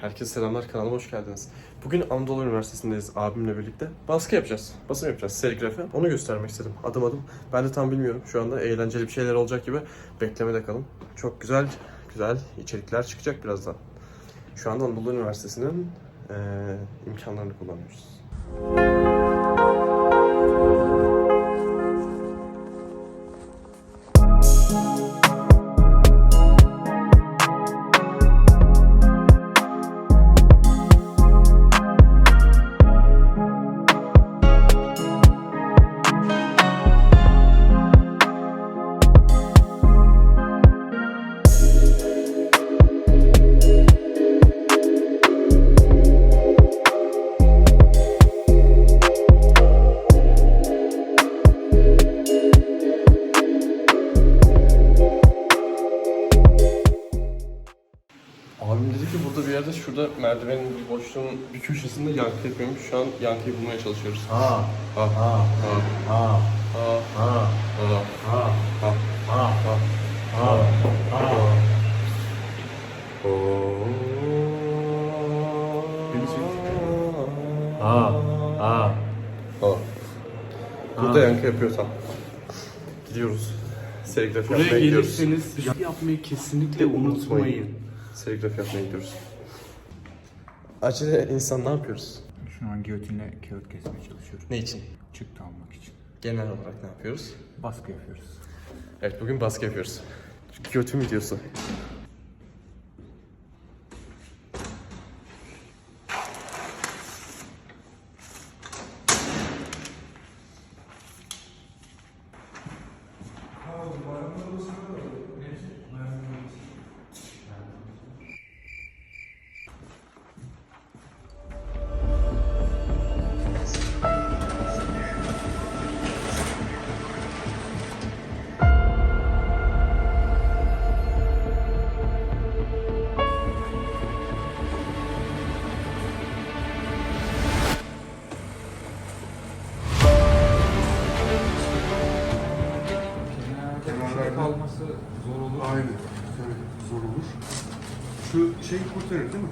Herkese selamlar kanalıma hoş geldiniz. Bugün Anadolu Üniversitesi'ndeyiz abimle birlikte. Baskı yapacağız. Basım yapacağız. Serigrafi. Onu göstermek istedim adım adım. Ben de tam bilmiyorum. Şu anda eğlenceli bir şeyler olacak gibi. Beklemede kalın. Çok güzel güzel içerikler çıkacak birazdan. Şu anda Anadolu Üniversitesi'nin eee, imkanlarını kullanıyoruz. Abim boşluğun bir köşesinde yankı yapıyormuş. Şu an yankıyı bulmaya çalışıyoruz. Ha Ha ha ha ha ha ha ha ha ha ha ha ha ha ha. Ha ha. Ha. Burada yankı yapıyor tam. Gidiyoruz. Serigrafi Buraya yapmaya gidiyoruz. gelirseniz yapmayı kesinlikle unutmayın. Serigrafi yapmaya gidiyoruz. Acele insan ne yapıyoruz? Şu an giyotinle kağıt kesmeye çalışıyorum. Ne için? Çıktı almak için. Genel olarak ne yapıyoruz? Baskı yapıyoruz. Evet bugün baskı yapıyoruz. Götüm videosu. 这是真的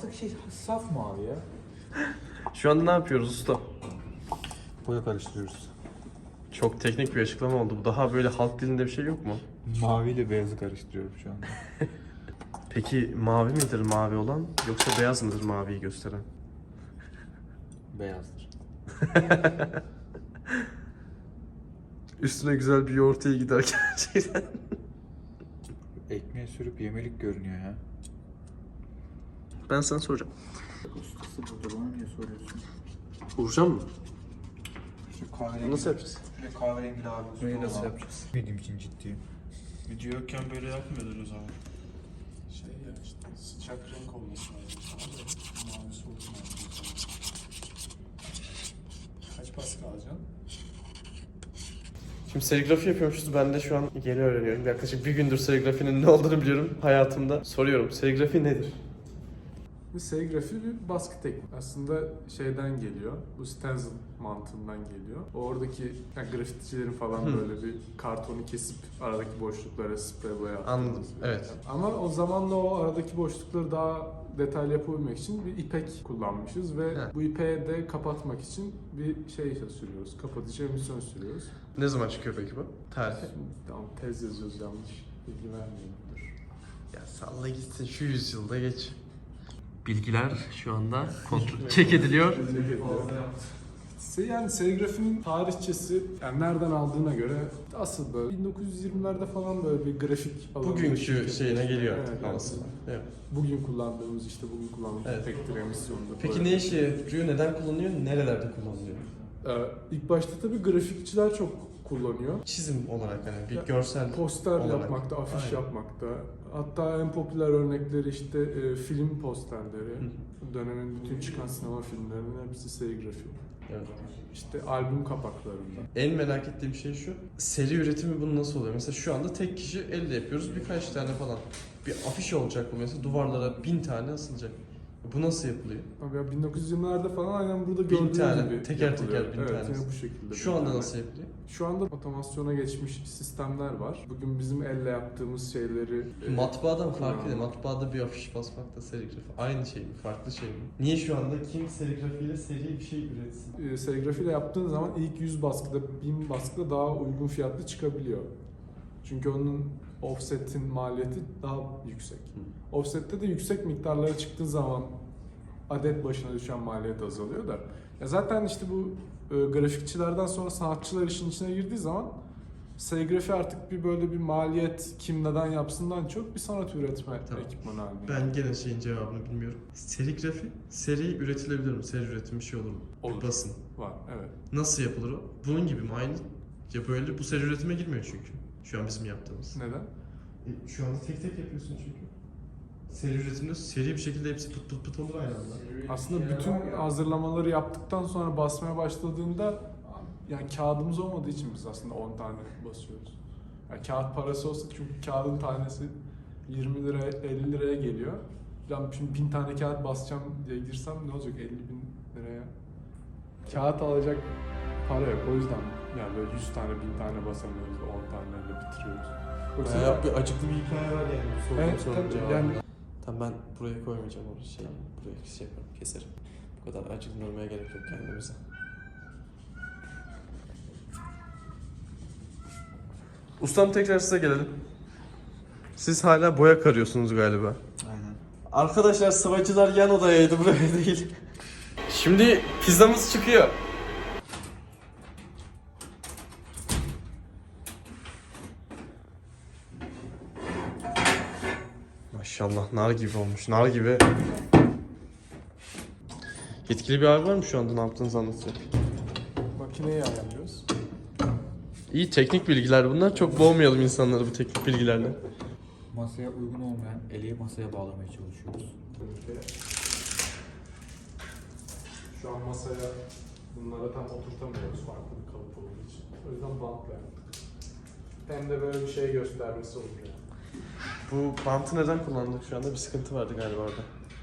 Aslında şey saf mavi ya. Şu anda ne yapıyoruz usta? Boya karıştırıyoruz. Çok teknik bir açıklama oldu. Bu daha böyle halk dilinde bir şey yok mu? Mavi ile beyazı karıştırıyorum şu anda. Peki mavi midir mavi olan yoksa beyaz mıdır maviyi gösteren? Beyazdır. Üstüne güzel bir yoğurt iyi gider gerçekten. Ekmeğe sürüp yemelik görünüyor ya. Ben sana soracağım. Ustası burada bana niye soruyorsun? Vuracağım mı? Şu kahverengi... Nasıl yapacağız? Şöyle kahverengi abi Neyi nasıl yapacağız? Benim için ciddiyim. Video yokken böyle yapmıyordunuz abi. Şey ya işte sıcak renk olması lazım. Mavisi olsun. Kaç baskı alacaksın? Şimdi serigrafi yapıyormuşuz. Ben de şu an yeni öğreniyorum. Yaklaşık bir gündür serigrafinin ne olduğunu biliyorum hayatımda. Soruyorum. Serigrafi nedir? Bu serigrafi bir baskı tekniği. Aslında şeyden geliyor. Bu stencil mantığından geliyor. Oradaki yani grafiticilerin falan böyle bir kartonu kesip aradaki boşluklara sprey boya atması. Anladım, evet. Ama o zamanla o aradaki boşlukları daha detaylı yapabilmek için bir ipek kullanmışız ve He. bu ipeğe de kapatmak için bir şey sürüyoruz. Kapatıcı emisyon sürüyoruz. Ne zaman çıkıyor peki bu? Tarih. Şimdi tamam tez yazıyoruz yanlış bilgi vermeyeyim. Dur. Ya salla gitsin şu yüzyılda geç. Bilgiler şu anda kontrol çek ediliyor. Se- Yani serigrafinin tarihçesi yani nereden aldığına göre asıl böyle 1920'lerde falan böyle bir grafik alanında Bugünkü şirket- şeyine geliyor Evet, artık evet. havası. Evet. Bugün kullandığımız işte bugün kullandığımız Evet. tektir emisyonda. Peki ne işe yarıyor? Neden kullanılıyor? Nerelerde kullanılıyor? Ee, ilk başta tabii grafikçiler çok kullanıyor. Çizim olarak hani bir görsel Poster olarak. yapmakta, afiş Aynen. yapmakta. Hatta en popüler örnekleri işte e, film posterleri. Dönemin bütün çıkan sinema filmlerinin hepsi serigrafi. Evet. İşte albüm kapaklarında. En merak ettiğim şey şu. Seri üretimi bunu nasıl oluyor? Mesela şu anda tek kişi elde yapıyoruz. Birkaç tane falan. Bir afiş olacak bu mesela. Duvarlara bin tane asılacak. Bu nasıl yapılıyor? Abi ya 1920'lerde falan aynen burada gördüğünüz tane, gibi teker yapılıyor. teker bin evet, tanesi. yine bu şekilde. Şu bin anda tane. nasıl yapılıyor? Şu anda otomasyona geçmiş sistemler var. Bugün bizim elle yaptığımız şeyleri... e, Matbaadan fark kullanalım. ediyor. Matbaada bir afiş basmakta serigrafi. Aynı şey mi? Farklı şey mi? Niye şu anda kim serigrafiyle seri bir şey üretsin? e, serigrafiyle yaptığın zaman ilk 100 baskıda, 1000 baskıda daha uygun fiyatlı çıkabiliyor. Çünkü onun offset'in maliyeti daha yüksek. Offset'te de yüksek miktarlara çıktığı zaman adet başına düşen maliyet azalıyor da. Ya zaten işte bu e, grafikçilerden sonra sanatçılar işin içine girdiği zaman serigrafi artık bir böyle bir maliyet kim neden yapsından çok bir sanat üretme Tamam. ekipmanı haline. Ben gene şeyin cevabını bilmiyorum. Serigrafi, seri üretilebilir mi? Seri üretim bir şey olur mu? Bir Olur. Basın. var. Evet. Nasıl yapılır o? Bunun gibi mi? Aynı. Ya böyle bu seri üretime girmiyor çünkü. Şu an bizim yaptığımız. Neden? E, şu anda tek tek yapıyorsun çünkü. Seri üretimde seri bir şekilde hepsi pıt pıt pıt olur aynı anda. Aslında bütün hazırlamaları yaptıktan sonra basmaya başladığında yani kağıdımız olmadığı için biz aslında 10 tane basıyoruz. Yani kağıt parası olsa çünkü kağıdın tanesi 20 lira 50 liraya geliyor. Ben şimdi bin tane kağıt basacağım diye girsem ne olacak 50 bin liraya? Kağıt alacak para yok o yüzden yani böyle 100 tane bin tane basamıyoruz 10 taneyle bitiriyoruz. Yoksa Bayağı bir acıklı bir hikaye var yani. bu Evet, sorunun tabii. cevabında. Yani- Tamam ben buraya koymayacağım o şey. Buraya şey yaparım, keserim. Bu kadar acıkmaya gerek yok kendimize. Ustam tekrar size gelelim. Siz hala boya karıyorsunuz galiba. Aynen. Arkadaşlar sıvacılar yan odayaydı buraya değil. Şimdi pizzamız çıkıyor. Maşallah nar gibi olmuş. Nar gibi. Yetkili bir abi var mı şu anda ne yaptığınızı anlatacak? makineyi ayarlıyoruz. İyi teknik bilgiler bunlar. Çok boğmayalım insanları bu teknik bilgilerle. Masaya uygun olmayan eleği masaya bağlamaya çalışıyoruz. Şu an masaya bunları tam oturtamıyoruz farklı bir kalıp olduğu için. O yüzden bantla yaptık. Hem de böyle bir şey göstermesi oluyor. Bu bantı neden kullandık şu anda? Bir sıkıntı vardı galiba orada.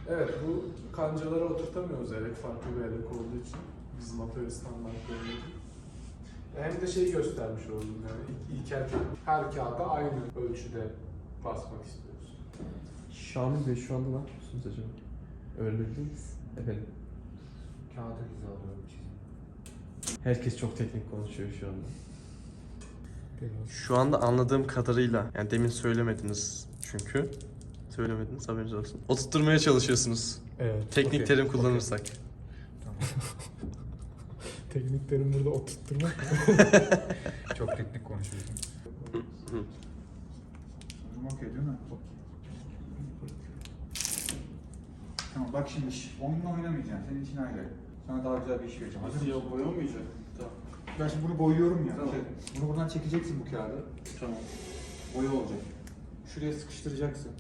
Evet bu kancalara oturtamıyoruz elek farklı bir elek olduğu için. Bizim atölye standartlarında. Hem de şey göstermiş oldum yani ilk, ilkel her kağıda aynı ölçüde basmak istiyoruz. Şamil Bey şu anda ne yapıyorsunuz acaba? Öğrenebilir miyiz? Efendim? Kağıda hizalıyorum çizim. Herkes çok teknik konuşuyor şu anda. Şu anda anladığım kadarıyla, yani demin söylemediniz çünkü. Söylemediniz haberiniz olsun. Oturtturmaya çalışıyorsunuz. Evet. Teknik Okey, terim kullanırsak. Tamam. Teknik terim burada oturtturmak. Çok teknik konuşuyorsun. Okey değil mi? Tamam bak şimdi onunla oynamayacaksın. Senin için ayrı. Sana daha güzel bir iş vereceğim. Hazır mısın? Ya boyamayacak. Tamam. Ben şimdi bunu boyuyorum ya. Tamam. Şey, bunu buradan çekeceksin bu kağıdı. Tamam. Boya olacak. Şuraya sıkıştıracaksın.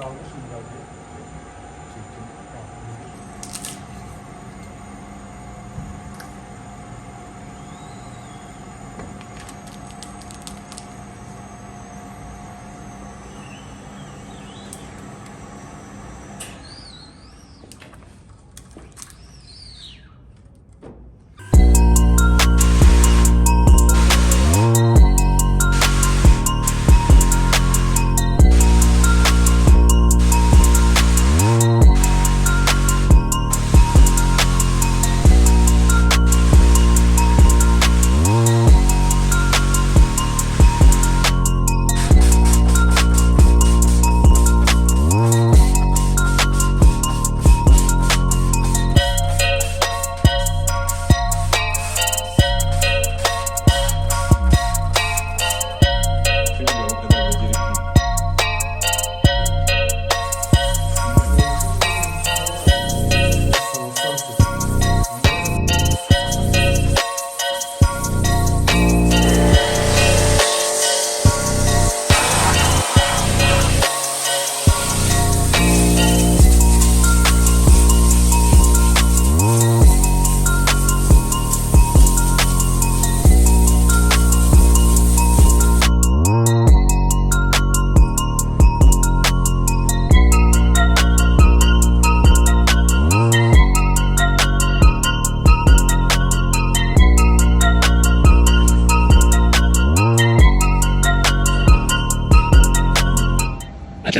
Kaldı şimdi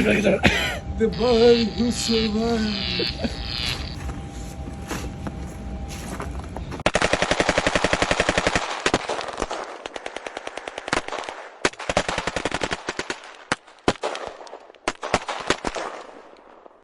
The boy who survived.